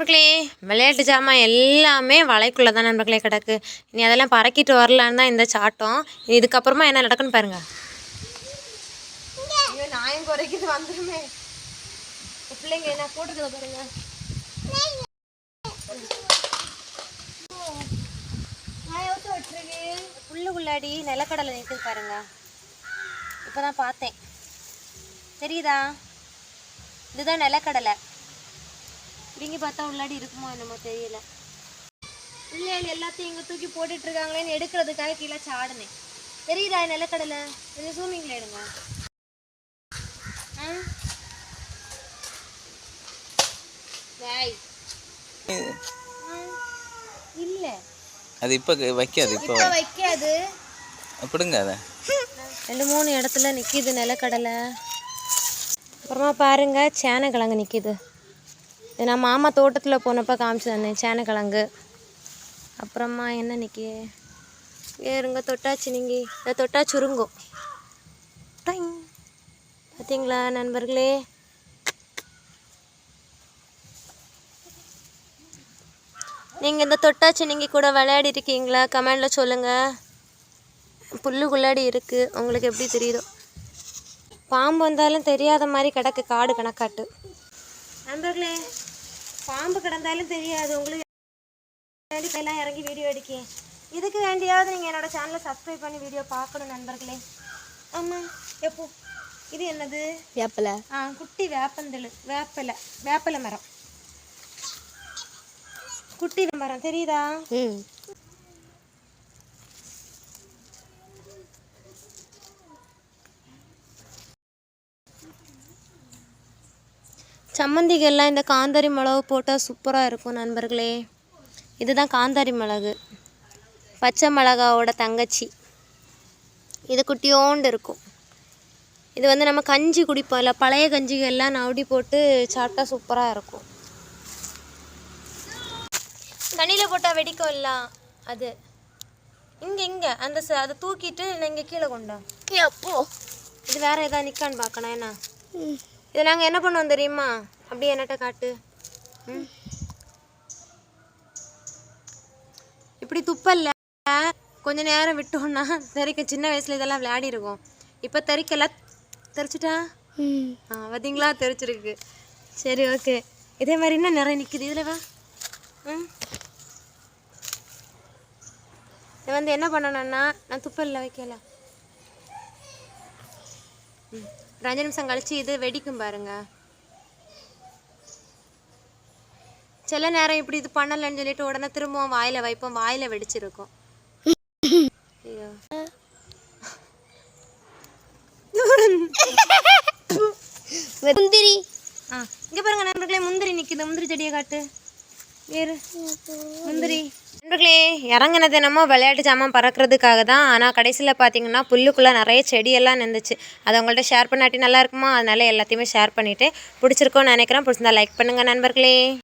நண்பர்களே விளையாட்டு ஜாமான் எல்லாமே வலைக்குள்ளே தான் நண்பர்களே கிடக்கு. இனி அதெல்லாம் பறக்கிட்டு வரலான்னு தான் இந்த சாட்டம். இதுக்கப்புறமா என்ன நடக்குன்னு பாருங்க. ஐயோ நாயம் குறைக்கிட்டு வந்துருமே. பிள்ளைங்க என்ன போட்டுருக்குது பாருங்க. உள்ளுக்குள்ளாடி நிலக்கடலை நிற்குது பாருங்க. இப்போதான் பார்த்தேன். தெரியுதா? இதுதான் நிலக்கடலை. இங்கே பார்த்தா உள்ளாடி இருக்குமோ என்னமோ தெரியல. பிள்ளைகள் எல்லாத்தையும் இங்கே தூக்கி போட்டுட்டு இருக்காங்களேன்னு எடுக்கிறதுக்காக கீழே சாடினேன் தெரியுதா நிலக்கடலை? கொஞ்சம் சூமிங்கில் எடுங்க. இல்லை. அது இப்போ வைக்காது இப்போ வைக்காது. பிடுங்க அதை. ரெண்டு மூணு இடத்துல நிற்கிது நிலக்கடலை. அப்புறமா பாருங்க சேனக்கிழங்கு நிற்கிது இது நான் மாமா தோட்டத்தில் போனப்போ காமிச்சு தந்தேன் சேனக்கிழங்கு. அப்புறமா என்ன நிற்கி வேறுங்க தொட்டாச்சு நீங்கள் இதை தொட்டா சுருங்கும். டைங். பார்த்தீங்களா நண்பர்களே? நீங்கள் இந்த தொட்டாச்சு நீங்கள் கூட விளையாடி இருக்கீங்களா? கமெண்டில் சொல்லுங்கள் புல்லுக்குள்ளாடி இருக்குது உங்களுக்கு எப்படி தெரியுதோ. பாம்பு வந்தாலும் தெரியாத மாதிரி கிடக்கு காடு கணக்காட்டு. நண்பர்களே பாம்பு கிடந்தாலும் தெரியாது. உங்களுக்கு எல்லாம் இறங்கி வீடியோ எடுக்க இதுக்கு வேண்டியாவது நீங்கள் என்னோட சேனலை சப்ஸ்கிரைப் பண்ணி வீடியோ பார்க்கணும் நண்பர்களே. ஆமாம் எப்போ? இது என்னது? வேப்பலை. ஆ குட்டி வேப்பந்தழு வேப்பலை வேப்பலை மரம். குட்டி மரம் தெரியுதா? ம். சம்மந்திகள்லாம் இந்த காந்தாரி மிளகு போட்டால் சூப்பராக இருக்கும் நண்பர்களே. இதுதான் காந்தாரி மிளகு. பச்சை மிளகாவோட தங்கச்சி. இது குட்டியோண்டு இருக்கும். இது வந்து நம்ம கஞ்சி குடிப்போம்ல பழைய கஞ்சிகள்லாம் நவுடி போட்டு சாப்பிட்டா சூப்பராக இருக்கும். தண்ணியில் போட்டால் வெடிக்கும் இல்ல? அது. இங்கே இங்கே. அந்த ச- அதை தூக்கிட்டு இங்கே கீழே கொண்டா. அப்போ. இது வேற ஏதாவது நிற்கான்னு பார்க்கணும் என்ன? இது நாங்கள் என்ன பண்ணுவோம் தெரியுமா? அப்படியே என்னட்ட காட்டு. ம். இப்படி துப்பல்ல. கொஞ்ச நேரம் விட்டோம்னா தெறிக்க சின்ன வயசுல இதெல்லாம் விளையாடி இருக்கோம் இப்போ தெறிக்கெல்லாம் தெரிச்சிட்டா ஆ பார்த்தீங்களா தெரிச்சிருக்கு சரி ஓகே. இதே மாதிரி இன்னும் நிறைய நிற்குது இதில் வா. ம். இது வந்து என்ன பண்ணணும்னா நான் துப்பல்ல வைக்கல. ம். ஒரு அஞ்சு நிமிஷம் கழிச்சு இது வெடிக்கும் பாருங்க. சில நேரம் இப்படி இது பண்ணலன்னு சொல்லிட்டு உடனே திரும்பவும் வாயில வைப்போம். வாயில வெடிச்சிருக்கும். ஐயோ. முந்திரி. ஆ இங்க பாருங்க நண்பர்களே முந்திரி நிக்குது. முந்திரி செடியை காட்டு. வேறு. முந்திரி. நண்பர்களே இறங்குனது என்னமோ விளையாட்டு ஜாமான் பறக்கிறதுக்காக தான். ஆனால் கடைசியில் பார்த்தீங்கன்னா புல்லுக்குள்ளே நிறைய செடியெல்லாம் நின்றுச்சு அதை உங்கள்கிட்ட ஷேர் பண்ணாட்டி நல்லா இருக்குமா? அதனால எல்லாத்தையுமே ஷேர் பண்ணிவிட்டு பிடிச்சிருக்கோன்னு நினைக்கிறேன். பிடிச்சிருந்தா லைக் பண்ணுங்கள் நண்பர்களே.